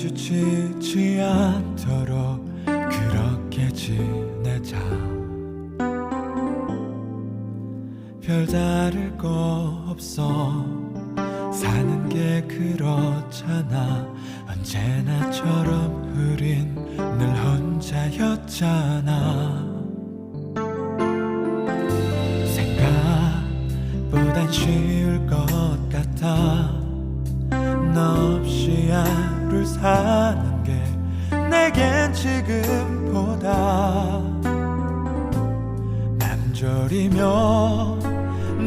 마주치지 않도록 그렇게 지내자 별다를 거 없어. 사는 게 그렇잖아. 언제나처럼 우린 늘 혼자였잖아. 생각보단 쉬울 것 같아. 너 없이 하루 사는 게 내겐 지금보다. 맘졸이며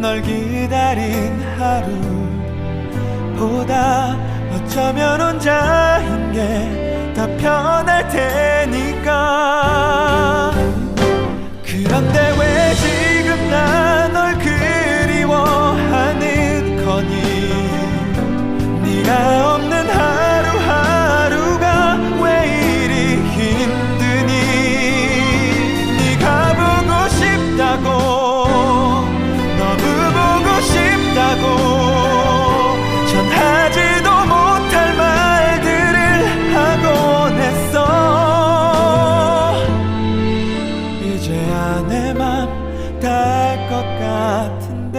널 기다린 하루보다 어쩌면 혼자인 게 더 편할 테니까 맘닿을 것 같은데.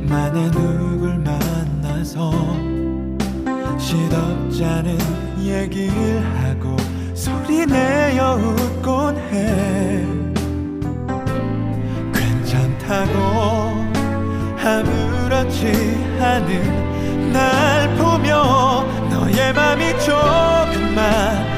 오랜만에 누굴 만나서 시덥잖은 얘기를 하고 소리내어 웃곤 해. 괜찮다고 아무렇지 않은 너의 맘이 조금만